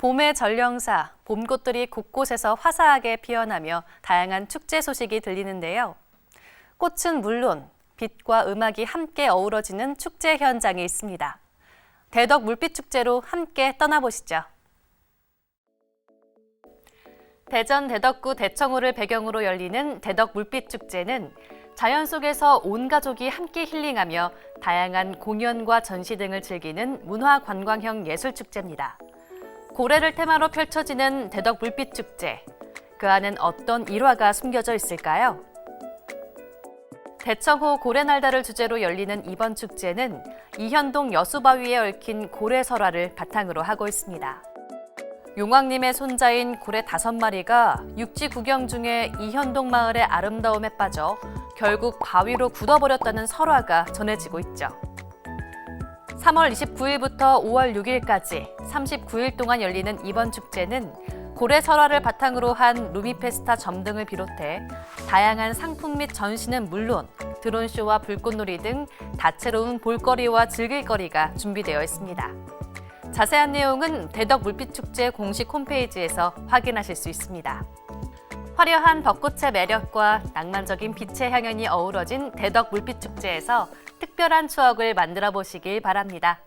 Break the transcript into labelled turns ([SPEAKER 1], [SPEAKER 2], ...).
[SPEAKER 1] 봄의 전령사, 봄꽃들이 곳곳에서 화사하게 피어나며 다양한 축제 소식이 들리는데요. 꽃은 물론 빛과 음악이 함께 어우러지는 축제 현장이 있습니다. 대덕 물빛 축제로 함께 떠나보시죠. 대전 대덕구 대청호를 배경으로 열리는 대덕 물빛 축제는 자연 속에서 온 가족이 함께 힐링하며 다양한 공연과 전시 등을 즐기는 문화 관광형 예술 축제입니다. 고래를 테마로 펼쳐지는 대덕 물빛 축제. 그 안엔 어떤 일화가 숨겨져 있을까요? 대청호 고래날다를 주제로 열리는 이번 축제는 이현동 여수바위에 얽힌 고래 설화를 바탕으로 하고 있습니다. 용왕님의 손자인 고래 다섯 마리가 육지 구경 중에 이현동 마을의 아름다움에 빠져 결국 바위로 굳어버렸다는 설화가 전해지고 있죠. 3월 29일부터 5월 6일까지 39일 동안 열리는 이번 축제는 고래 설화를 바탕으로 한 루미페스타 점 등을 비롯해 다양한 상품 및 전시는 물론 드론쇼와 불꽃놀이 등 다채로운 볼거리와 즐길거리가 준비되어 있습니다. 자세한 내용은 대덕 물빛축제 공식 홈페이지에서 확인하실 수 있습니다. 화려한 벚꽃의 매력과 낭만적인 빛의 향연이 어우러진 대덕 물빛축제에서 특별한 추억을 만들어 보시길 바랍니다.